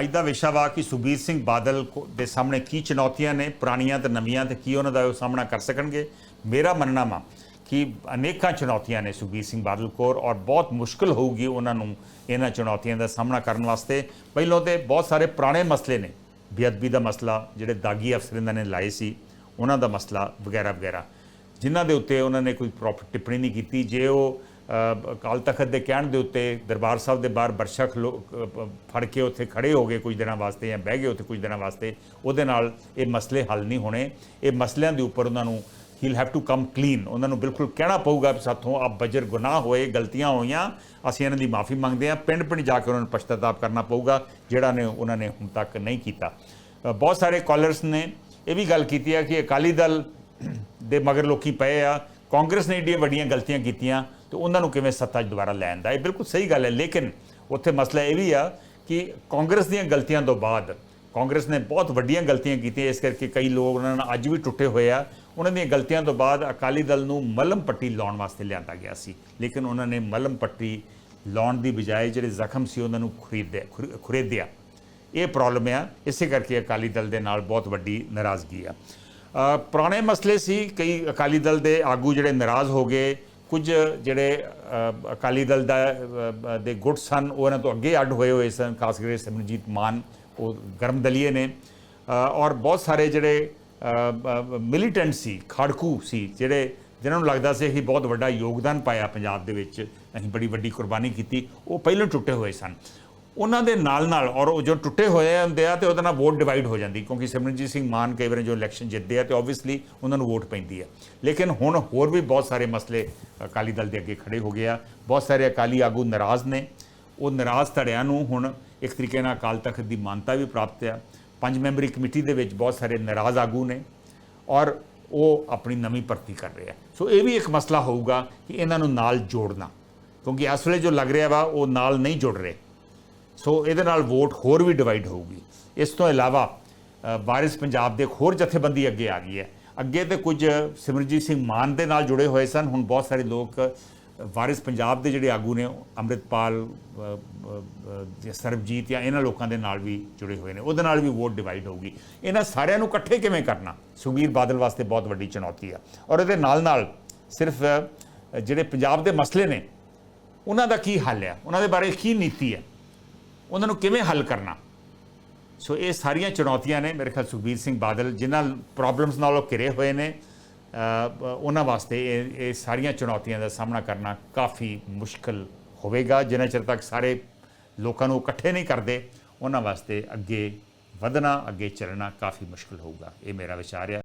ਅੱਜ ਦਾ ਵਿਸ਼ਾ ਵਾ ਕਿ ਸੁਖਬੀਰ ਸਿੰਘ ਬਾਦਲ ਕੋ- ਦੇ ਸਾਹਮਣੇ ਕੀ ਚੁਣੌਤੀਆਂ ਨੇ, ਪੁਰਾਣੀਆਂ ਤੇ ਨਵੀਆਂ ਤੇ ਕੀ ਉਹਨਾਂ ਦਾ ਉਹ ਸਾਹਮਣਾ ਕਰ ਸਕਣਗੇ? ਮੇਰਾ ਮੰਨਣਾ ਵਾ ਕਿ ਅਨੇਕਾਂ ਚੁਣੌਤੀਆਂ ਨੇ ਸੁਖਬੀਰ ਸਿੰਘ ਬਾਦਲ ਕੋਲ ਔਰ ਬਹੁਤ ਮੁਸ਼ਕਲ ਹੋਊਗੀ ਉਹਨਾਂ ਨੂੰ ਇਹਨਾਂ ਚੁਣੌਤੀਆਂ ਦਾ ਸਾਹਮਣਾ ਕਰਨ ਵਾਸਤੇ। ਪਹਿਲਾਂ ਤੇ ਬਹੁਤ ਸਾਰੇ ਪੁਰਾਣੇ ਮਸਲੇ ਨੇ। ਬੇਅਦਬੀ ਦਾ ਮਸਲਾ, ਜਿਹੜੇ ਦਾਗੀ ਅਫਸਰ ਇਹਨਾਂ ਨੇ ਲਾਏ ਸੀ, ਉਹਨਾਂ ਦਾ ਮਸਲਾ ਵਗੈਰਾ ਵਗੈਰਾ ਜਿਨ੍ਹਾਂ ਦੇ ਉੱਤੇ ਉਹਨਾਂ ਨੇ ਕੋਈ ਪ੍ਰੋਪਰ ਟਿੱਪਣੀ ਨਹੀਂ ਕੀਤੀ। ਜੇ ਉਹ ਅਕਾਲ ਤਖਤ ਦੇ ਕਹਿਣ ਦੇ ਉੱਤੇ ਦਰਬਾਰ ਸਾਹਿਬ ਦੇ ਬਾਹਰ ਬਰਛਾ ਖਲੋ ਅ, ਫੜ ਕੇ ਉੱਥੇ ਖੜੇ ਹੋ ਗਏ ਕੁਝ ਦਿਨਾਂ ਵਾਸਤੇ ਜਾਂ ਬਹਿ ਗਏ ਉੱਥੇ ਕੁਝ ਦਿਨਾਂ ਵਾਸਤੇ। ਉਹਦੇ ਨਾਲ ਇਹ ਮਸਲੇ ਹੱਲ ਨਹੀਂ ਹੋਣੇ। ਇਹ ਮਸਲਿਆਂ ਦੇ ਉੱਪਰ ਉਹਨਾਂ ਨੂੰ he'll have to come clean ਉਹਨਾਂ ਨੂੰ ਬਿਲਕੁਲ ਕਹਿਣਾ ਪਊਗਾ ਵੀ ਸਾਥੋਂ ਆ ਬਜਰ ਗੁਨਾਹ ਹੋਏ ਗਲਤੀਆਂ ਹੋਈਆਂ ਅਸੀਂ ਇਹਨਾਂ ਦੀ ਮਾਫੀ ਮੰਗਦੇ ਹਾਂ। ਪਿੰਡ ਪਿੰਡ ਜਾ ਕੇ ਉਹਨਾਂ ਨੂੰ ਪਛਤਾਤਾਪ ਕਰਨਾ ਪਊਗਾ ਜਿਹੜਾ ਨੇ ਉਹਨਾਂ ਨੇ ਹੁਣ ਤੱਕ ਨਹੀਂ ਕੀਤਾ। ਬਹੁਤ ਸਾਰੇ ਕਾਲਰਸ ਨੇ ਇਹ ਵੀ ਗੱਲ ਕੀਤੀ ਹੈ ਕਿ ਅਕਾਲੀ ਦਲ ਦੇ ਮਗਰ ਲੋਕੀ ਪਏ ਆ। ਕਾਂਗਰਸ ਨੇ ਏਡੀਆਂ ਵੱਡੀਆਂ ਗਲਤੀਆਂ ਕੀਤੀਆਂ। ਤੇ ਉਹਨਾਂ ਨੂੰ ਕਿਵੇਂ ਸੱਤਾ 'ਚ ਦੁਬਾਰਾ ਲੈਣ ਦਾ? ਇਹ ਬਿਲਕੁਲ ਸਹੀ ਗੱਲ ਹੈ, ਲੇਕਿਨ ਉੱਥੇ ਮਸਲਾ ਇਹ ਵੀ ਆ ਕਿ ਕਾਂਗਰਸ ਦੀਆਂ ਗਲਤੀਆਂ ਤੋਂ ਬਾਅਦ, ਕਾਂਗਰਸ ਨੇ ਬਹੁਤ ਵੱਡੀਆਂ ਗਲਤੀਆਂ ਕੀਤੀਆਂ, ਇਸ ਕਰਕੇ ਕਈ ਲੋਕ ਉਹਨਾਂ ਨਾਲ ਅੱਜ ਵੀ ਟੁੱਟੇ ਹੋਏ ਆ। ਉਹਨਾਂ ਦੀਆਂ ਗਲਤੀਆਂ ਤੋਂ ਬਾਅਦ ਅਕਾਲੀ ਦਲ ਨੂੰ ਮਲਮ ਪੱਟੀ ਲਾਉਣ ਵਾਸਤੇ ਲਿਆਂਦਾ ਗਿਆ ਸੀ, ਲੇਕਿਨ ਉਹਨਾਂ ਨੇ ਮਲਮ ਪੱਟੀ ਲਾਉਣ ਦੀ ਬਜਾਏ ਜਿਹੜੇ ਜ਼ਖਮ ਸੀ ਉਹਨਾਂ ਨੂੰ ਖਰੀਦਿਆ, ਖੁਰ- ਖੁਰੇਦਿਆ। ਇਹ ਪ੍ਰੋਬਲਮ ਆ, ਇਸੇ ਕਰਕੇ ਅਕਾਲੀ ਦਲ ਦੇ ਨਾਲ ਬਹੁਤ ਵੱਡੀ ਨਾਰਾਜ਼ਗੀ ਆ। ਪੁਰਾਣੇ ਮਸਲੇ ਸੀ, ਕਈ ਅਕਾਲੀ ਦਲ ਦੇ ਆਗੂ ਜਿਹੜੇ ਨਾਰਾਜ਼ ਹੋ ਗਏ ਕੁਝ ਜਿਹੜੇ ਅਕਾਲੀ ਦਲ ਦਾ ਦੇ ਗੁੱਟ ਸਨ ਉਹਨਾਂ ਤੋਂ ਅੱਗੇ ਅੱਡ ਹੋਏ ਹੋਏ ਸਨ, ਖਾਸ ਕਰਕੇ ਸਿਮਰਨਜੀਤ ਮਾਨ, ਉਹ ਗਰਮ ਦਲੀਏ ਨੇ। ਔਰ ਬਹੁਤ ਸਾਰੇ ਜਿਹੜੇ ਮਿਲੀਟੈਂਟ ਸੀ, ਖਾੜਕੂ ਸੀ, ਜਿਹੜੇ, ਜਿਨ੍ਹਾਂ ਨੂੰ ਲੱਗਦਾ ਸੀ ਕਿ ਬਹੁਤ ਵੱਡਾ ਯੋਗਦਾਨ ਪਾਇਆ ਪੰਜਾਬ ਦੇ ਵਿੱਚ, ਅਸੀਂ ਬੜੀ ਵੱਡੀ ਕੁਰਬਾਨੀ ਕੀਤੀ, ਉਹ ਪਹਿਲਾਂ ਟੁੱਟੇ ਹੋਏ ਸਨ। ਉਹਨਾਂ ਦੇ ਨਾਲ ਨਾਲ ਔਰ ਉਹ ਜੋ ਟੁੱਟੇ ਹੋਏ ਹੁੰਦੇ ਆ ਤੇ ਉਹਦੇ ਨਾਲ ਵੋਟ ਡਿਵਾਈਡ ਹੋ ਜਾਂਦੀ, ਕਿਉਂਕਿ ਸਿਮਰਨਜੀਤ ਸਿੰਘ ਮਾਨ ਕਈ ਵਾਰ ਜੋ ਇਲੈਕਸ਼ਨ ਜਿੱਤਦੇ ਆ ਤੇ ਆਬਵੀਅਸਲੀ ਉਹਨਾਂ ਨੂੰ ਵੋਟ ਪੈਂਦੀ ਆ। ਲੇਕਿਨ ਹੁਣ ਹੋਰ ਵੀ ਬਹੁਤ ਸਾਰੇ ਮਸਲੇ ਅਕਾਲੀ ਦਲ ਦੇ ਅੱਗੇ ਖੜੇ ਹੋ ਗਏ ਆ। ਬਹੁਤ ਸਾਰੇ ਅਕਾਲੀ ਆਗੂ ਨਾਰਾਜ਼ ਨੇ। ਉਹ ਨਾਰਾਜ਼ ਧੜਿਆਂ ਨੂੰ ਹੁਣ ਇੱਕ ਤਰੀਕੇ ਨਾਲ ਅਕਾਲ ਤਖਤ ਦੀ ਮਾਨਤਾ ਵੀ ਪ੍ਰਾਪਤ ਆ। ਪੰਜ ਮੈਂਬਰੀ ਕਮੇਟੀ ਦੇ ਵਿੱਚ ਬਹੁਤ ਸਾਰੇ ਨਾਰਾਜ਼ ਆਗੂ ਨੇ ਔਰ ਉਹ ਆਪਣੀ ਨਵੀਂ ਭਰਤੀ ਕਰ ਰਹੇ ਆ। ਸੋ ਇਹ ਵੀ ਇੱਕ ਮਸਲਾ ਹੋਊਗਾ ਕਿ ਇਹਨਾਂ ਨੂੰ ਨਾਲ ਜੋੜਨਾ। ਕਿਉਂਕਿ ਇਸ ਵੇਲੇ ਜੋ ਲੱਗ ਰਿਹਾ ਵਾ, ਉਹ ਨਾਲ ਨਹੀਂ ਜੁੜ ਰਹੇ। ਸੋ ਇਹਦੇ ਨਾਲ ਵੋਟ ਹੋਰ ਵੀ ਡਿਵਾਈਡ ਹੋਊਗੀ। ਇਸ ਤੋਂ ਇਲਾਵਾ ਵਾਰਿਸ ਪੰਜਾਬ ਦੇ ਇੱਕ ਹੋਰ ਜਥੇਬੰਦੀ ਅੱਗੇ ਆ ਗਈ ਹੈ। ਅੱਗੇ ਤੇ ਕੁਝ ਸਿਮਰਜੀਤ ਸਿੰਘ ਮਾਨ ਦੇ ਨਾਲ ਜੁੜੇ ਹੋਏ ਸਨ। ਹੁਣ ਬਹੁਤ ਸਾਰੇ ਲੋਕ ਵਾਰਿਸ ਪੰਜਾਬ ਦੇ ਜਿਹੜੇ ਆਗੂ ਨੇ, ਅੰਮ੍ਰਿਤਪਾਲ ਜਾਂ ਸਰਬਜੀਤ ਜਾਂ ਇਹਨਾਂ ਲੋਕਾਂ ਦੇ ਨਾਲ ਵੀ ਜੁੜੇ ਹੋਏ ਨੇ। ਉਹਦੇ ਨਾਲ ਵੀ ਵੋਟ ਡਿਵਾਈਡ ਹੋਊਗੀ। ਇਹਨਾਂ ਸਾਰਿਆਂ ਨੂੰ ਇਕੱਠੇ ਕਿਵੇਂ ਕਰਨਾ? ਸੁਖਬੀਰ ਬਾਦਲ ਵਾਸਤੇ ਬਹੁਤ ਵੱਡੀ ਚੁਣੌਤੀ ਆ। ਔਰ ਇਹਦੇ ਨਾਲ ਨਾਲ ਸਿਰਫ ਜਿਹੜੇ ਪੰਜਾਬ ਦੇ ਮਸਲੇ ਨੇ, ਉਹਨਾਂ ਦਾ ਕੀ ਹੱਲ ਹੈ ਉਹਨਾਂ ਦੇ ਬਾਰੇ ਕੀ ਨੀਤੀ ਹੈ ਉਹਨਾਂ ਨੂੰ ਕਿਵੇਂ ਹੱਲ ਕਰਨਾ? ਸੋ ਇਹ ਸਾਰੀਆਂ ਚੁਣੌਤੀਆਂ ਨੇ ਮੇਰੇ ਖਿਆਲ ਸੁਖਬੀਰ ਸਿੰਘ ਬਾਦਲ ਜਿਨ੍ਹਾਂ ਪ੍ਰੋਬਲਮਸ ਨਾਲ ਉਹ ਘਿਰੇ ਹੋਏ ਨੇ ਉਹਨਾਂ ਵਾਸਤੇ ਇਹ ਇਹ ਸਾਰੀਆਂ ਚੁਣੌਤੀਆਂ ਦਾ ਸਾਹਮਣਾ ਕਰਨਾ ਕਾਫੀ ਮੁਸ਼ਕਲ ਹੋਵੇਗਾ। ਜਿੰਨਾ ਚਿਰ ਤੱਕ ਸਾਰੇ ਲੋਕਾਂ ਨੂੰ ਇਕੱਠੇ ਨਹੀਂ ਕਰਦੇ, ਉਹਨਾਂ ਵਾਸਤੇ ਅੱਗੇ ਵਧਣਾ, ਅੱਗੇ ਚੱਲਣਾ ਕਾਫੀ ਮੁਸ਼ਕਲ ਹੋਊਗਾ। ਇਹ ਮੇਰਾ ਵਿਚਾਰ ਹੈ